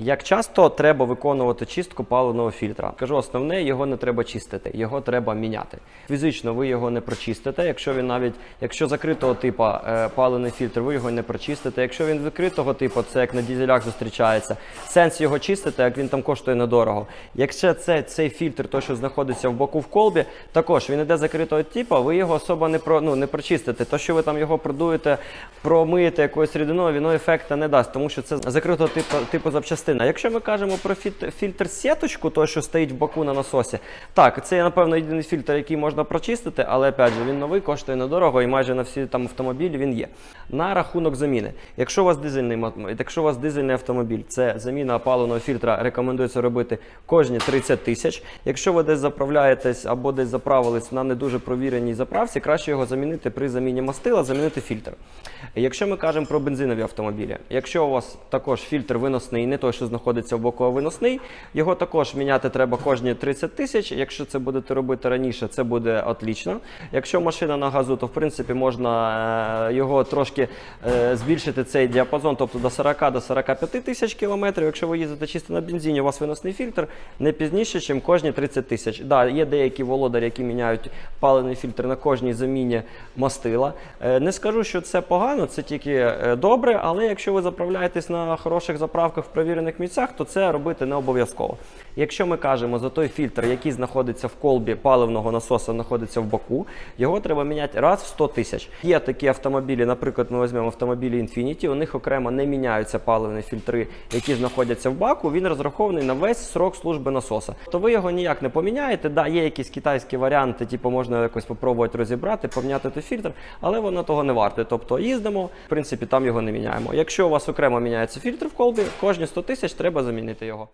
Як часто треба виконувати чистку паливного фільтра? Кажу, основне його не треба чистити, його треба міняти. Фізично ви його не прочистите. Якщо він навіть якщо закритого типу паливний фільтр, ви його не прочистите. Якщо він відкритого типу, це як на дізелях зустрічається. Сенс його чистити, як він там коштує недорого. Якщо це цей фільтр, той, що знаходиться в боку в колбі, також він іде закритого типу, ви його особо не про ну не прочистите. То, що ви там його продуєте, промиєте якоюсь рідиною, воно ефекту не дасть, тому що це закритого типу, типу запчастина. Якщо ми кажемо про фільтр, сіточку, той, що стоїть в боку на насосі, так, це напевно єдиний фільтр, який можна прочистити, але опять же він новий, коштує недорого і майже на всі там автомобілі він є. На рахунок заміни. Якщо у вас дизельний якщо у вас дизельний автомобіль, це заміна паливного фільтра рекомендується робити кожні 30 тисяч. Якщо ви десь заправляєтесь або десь заправились на не дуже провіреній заправці, краще його замінити при заміні мастила, замінити фільтр. Якщо ми кажемо про бензинові автомобілі, якщо у вас також фільтр виносний, не той, що знаходиться в боку виносний, його також міняти треба кожні 30 тисяч. Якщо це будете робити раніше, це буде отлично. Якщо машина на газу, то в принципі можна е, його трошки е, збільшити цей діапазон, тобто до 40 до 45 тисяч кілометрів. Якщо ви їздите чисто на бензині, у вас виносний фільтр не пізніше, ніж кожні 30 тисяч. Да, є деякі володарі, які міняють паливний фільтр на кожній заміні мастила. Е, Не скажу, що це погано, це тільки добре, але якщо ви заправляєтесь на хороших заправках в провірених місцях, то це робити не обов'язково. Якщо ми кажемо за той фільтр, який знаходиться в колбі паливного насоса, знаходиться в боку, його треба міняти раз в 100 тисяч. Є такі автомобілі, наприклад, ми візьмемо автомобілі Infiniti, у них окремо не міняються паливні фільтри, які знаходяться в баку. Він розрахований на весь срок служби насоса. То ви його ніяк не поміняєте. Да, є якісь китайські варіанти, типу можна якось спробувати розібрати, поміняти той фільтр, але воно того не варте. Тобто їздимо, в принципі, там його не міняємо. Якщо у вас окремо міняється фільтр в колбі, кожні 100 тисяч треба замінити його.